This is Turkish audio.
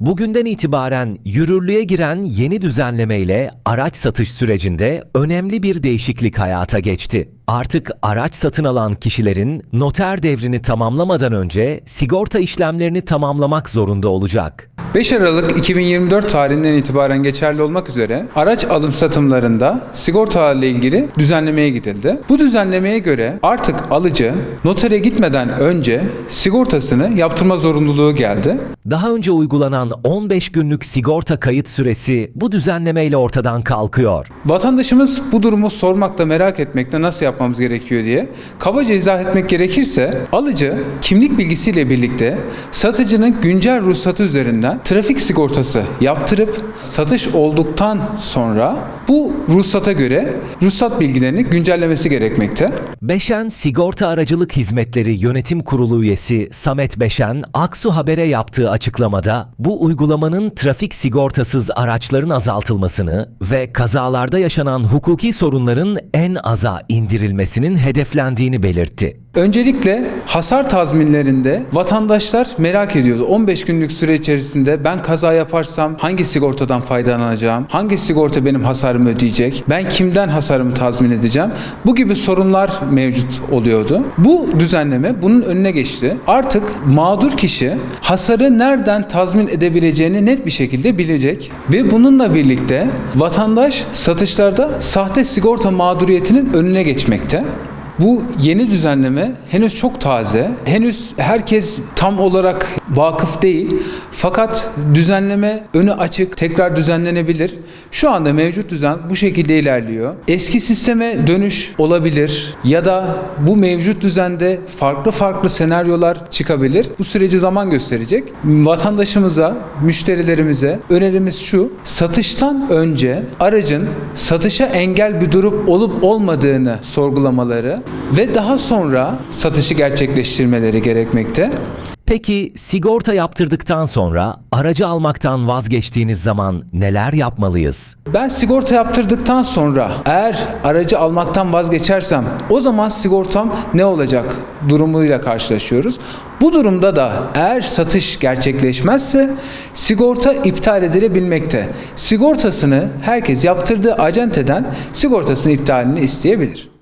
Bugünden itibaren yürürlüğe giren yeni düzenlemeyle araç satış sürecinde önemli bir değişiklik hayata geçti. Artık araç satın alan kişilerin noter devrini tamamlamadan önce sigorta işlemlerini tamamlamak zorunda olacak. 5 Aralık 2024 tarihinden itibaren geçerli olmak üzere araç alım satımlarında sigortalarla ilgili düzenlemeye gidildi. Bu düzenlemeye göre artık alıcı notere gitmeden önce sigortasını yaptırma zorunluluğu geldi. Daha önce uygulanan 15 günlük sigorta kayıt süresi bu düzenlemeyle ortadan kalkıyor. Vatandaşımız bu durumu sormakta merak etmekte nasıl yapmamız gerekiyor diye kabaca izah etmek gerekirse alıcı kimlik bilgisiyle birlikte satıcının güncel ruhsatı üzerinden trafik sigortası yaptırıp satış olduktan sonra bu ruhsata göre ruhsat bilgilerini güncellemesi gerekmekte. Beşen Sigorta Aracılık Hizmetleri Yönetim Kurulu üyesi Samet Beşen, Aksu Haber'e yaptığı açıklamada bu uygulamanın trafik sigortasız araçların azaltılmasını ve kazalarda yaşanan hukuki sorunların en aza indirilmesinin hedeflendiğini belirtti. Öncelikle hasar tazminlerinde vatandaşlar merak ediyordu. 15 günlük süre içerisinde ben kaza yaparsam hangi sigortadan faydalanacağım? Hangi sigorta benim hasarımı ödeyecek? Ben kimden hasarımı tazmin edeceğim? Bu gibi sorunlar mevcut oluyordu. Bu düzenleme bunun önüne geçti. Artık mağdur kişi hasarı nereden tazmin edebileceğini net bir şekilde bilecek ve bununla birlikte vatandaş satışlarda sahte sigorta mağduriyetinin önüne geçmekte. Bu yeni düzenleme henüz çok taze. Henüz herkes tam olarak vakıf değil. Fakat düzenleme önü açık, tekrar düzenlenebilir. Şu anda mevcut düzen bu şekilde ilerliyor. Eski sisteme dönüş olabilir ya da bu mevcut düzende farklı farklı senaryolar çıkabilir. Bu süreci zaman gösterecek. Vatandaşımıza, müşterilerimize önerimiz şu. Satıştan önce aracın satışa engel bir durum olup olmadığını sorgulamaları ve daha sonra satışı gerçekleştirmeleri gerekmekte. Peki sigorta yaptırdıktan sonra aracı almaktan vazgeçtiğiniz zaman neler yapmalıyız? Ben sigorta yaptırdıktan sonra eğer aracı almaktan vazgeçersem o zaman sigortam ne olacak durumuyla karşılaşıyoruz. Bu durumda da eğer satış gerçekleşmezse sigorta iptal edilebilmekte. Sigortasını herkes yaptırdığı acenteden sigortasının iptalini isteyebilir.